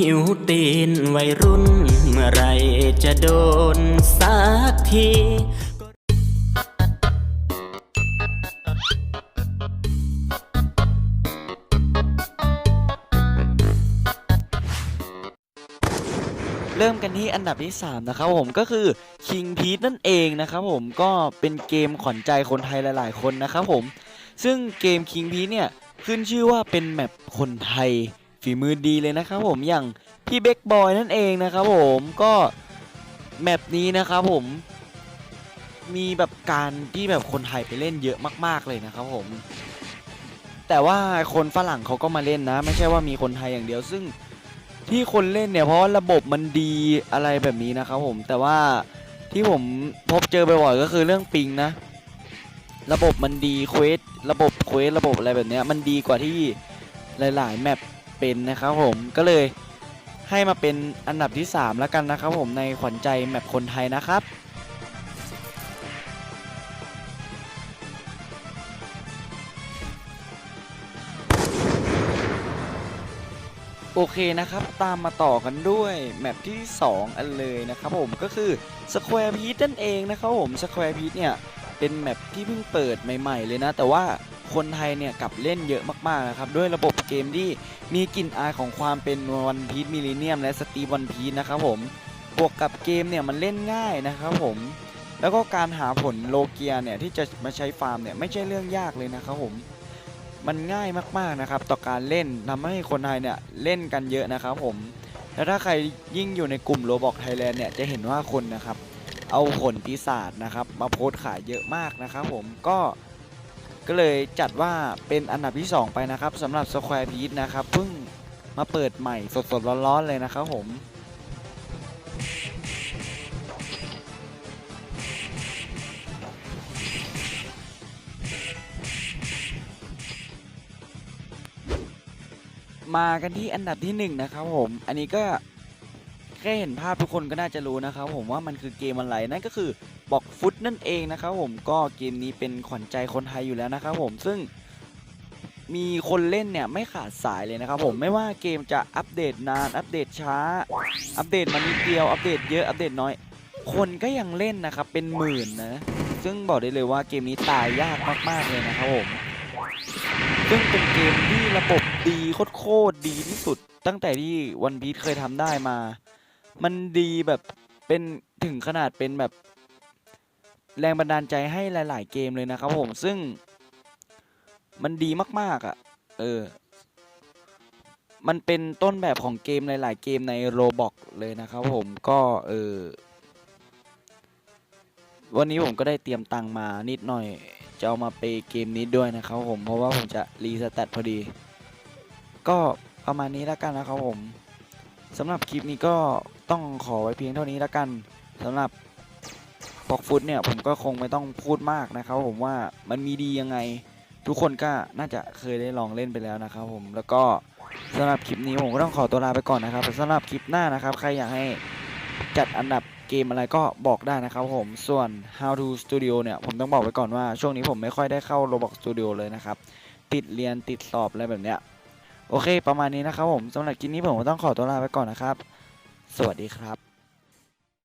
หิวตีนวัยรุ่น เมื่อไรจะโดนสักทีเริ่มกันที่อันดับที่ 3 นะครับผมก็คือ King p e a นั่นเองนะครับผมก็เป็นเกมขวัญใจคนไทยหลาย ๆ คนนะครับผม ซึ่งเกม King p e a เนี่ยขึ้นชื่อว่าเป็นแมปคนไทย ฝีมือดีเลยนะครับผมอย่างพี่เบคบอยนั่นเองนะครับผมก็แมปนี้นะครับผมมีแบบการที่แบบคนไทยไปเล่นเยอะมาก ๆเลยนะครับผม แต่ว่าคนฝรั่งเขาก็มาเล่นนะ ไม่ใช่ว่ามีคนไทยอย่างเดียว ซึ่งที่คนเล่นเนี่ยเพราะว่าระบบมันดีอะไรแบบนี้นะครับผมแต่ว่าที่ผมพบเจอบ่อยๆก็คือเรื่องปิงนะ ระบบมันดีเควสระบบเควสระบบอะไรแบบนี้มันดีกว่าที่หลาย ๆ แมป เป็นนะครับผมก็เลยให้มาเป็นอันดับที่ 3 แล้วกันนะครับผมในขวัญใจแมปคนไทยนะครับโอเคนะครับ ตามมาต่อกันด้วยแมปที่ 2 อันเลยนะครับผมก็คือ Square p e a c นั่นเองนะครับผม Square p e a c เนี่ย เป็นแมปที่เพิ่งเปิดใหม่ ๆ เลยนะ แต่ว่า คนไทยเนี่ยกับเล่นเยอะมากๆนะครับด้วยระบบเกมที่มีกลิ่นอายของความเป็นวันพี e มิลเลนเนียมและสตีวันพี e นะครับผมบวกกับเกมเนี่ยมันเล่นง่ายนะครับผมแล้วก็การหาผลโลเกียเนี่ยที่จะมาใช้ฟาร์มเนี่ยไม่ใช่เรื่องยากเลยนะครับผมมันง่ายมากๆนะครับต่อการเล่นทำให้คนไทยเนี่ยเล่นกันเยอะนะครับผมแล้วถ้าใครยิ่งอยู่ในกลุ่มโรบอกไทยแลนด์เนี่ยจะเห็นว่าคนนะครับเอาผลปีศาจนะครับมาโพสขายเยอะมากนะครับผมก็ ก็เลยจัดว่าเป็นอันดับที่ 2 ไปนะครับสำหรับ Square p e a c นะครับเพิ่งมาเปิดใหม่สดๆร้อนๆเลยนะครับผมมากันที่อันดับที่1นะครับผม อันนี้ก็ แค่เห็นภาพทุกคนก็น่าจะรู้นะครับผมว่ามันคือเกมอะไรนั่นก็คือบอกฟุตนั่นเองนะครับผมก็เกมนี้เป็นขวัญใจคนไทยอยู่แล้วนะครับผมซึ่งมีคนเล่นเนี่ยไม่ขาดสายเลยนะครับผมไม่ว่าเกมจะอัปเดตนานอัปเดตช้า อัปเดตมานิดเดียวอัปเดตเยอะอัปเดตน้อย คนก็ยังเล่นนะครับเป็นหมื่นนะซึ่งบอกได้เลยว่าเกมนี้ตายยากมากๆเลยนะครับผมซึ่งเป็นเกมที่ระบบดีโคตรดีที่สุด ตั้งแต่ที่วันพี e เคยทำได้มา มันดีแบบเป็นถึงขนาดเป็นแบบแรงบันดาลใจให้หลาย ๆ เกมเลยนะครับผมซึ่งมันดีมาก ๆอะ เออ มันเป็นต้นแบบของเกมหลาย ๆ เกมในโรบอกเลยนะครับผมก็เออวันนี้ผมก็ได้เตรียมตังมานิดหน่อย จะเอามาเปเกมนี้ด้วยนะครับผมเพราะว่าผมจะรีสแตทพอดี ก็ประมาณนี้แล้วกันนะครับผม สำหรับคลิปนี้ก็ต้องขอไว้เพียงเท่านี้แล้วกันสำหรับปอกฟุตเนี่ยผมก็คงไม่ต้องพูดมากนะครับ ผมว่ามันมีดียังไง ทุกคนก็น่าจะเคยได้ลองเล่นไปแล้วนะครับ ผมแล้วก็สำหรับคลิปนี้ผมก็ต้องขอตัวลาไปก่อนนะครับสำหรับคลิปหน้านะครับ ใครอยากให้จัดอันดับเกมอะไรก็บอกได้นะครับผมส่วน How to Studio เนี่ยผมต้องบอกไว้ก่อนว่าช่วงนี้ผมไม่ค่อยได้เข้า Roblox Studio เลยนะครับ ติดเรียนติดสอบอะไรแบบเนี้ย โอเค ประมาณนี้นะครับผมสำหรับคลิปนี้ผมต้องขอตัวลาไปก่อนนะครับ สวัสดีครับ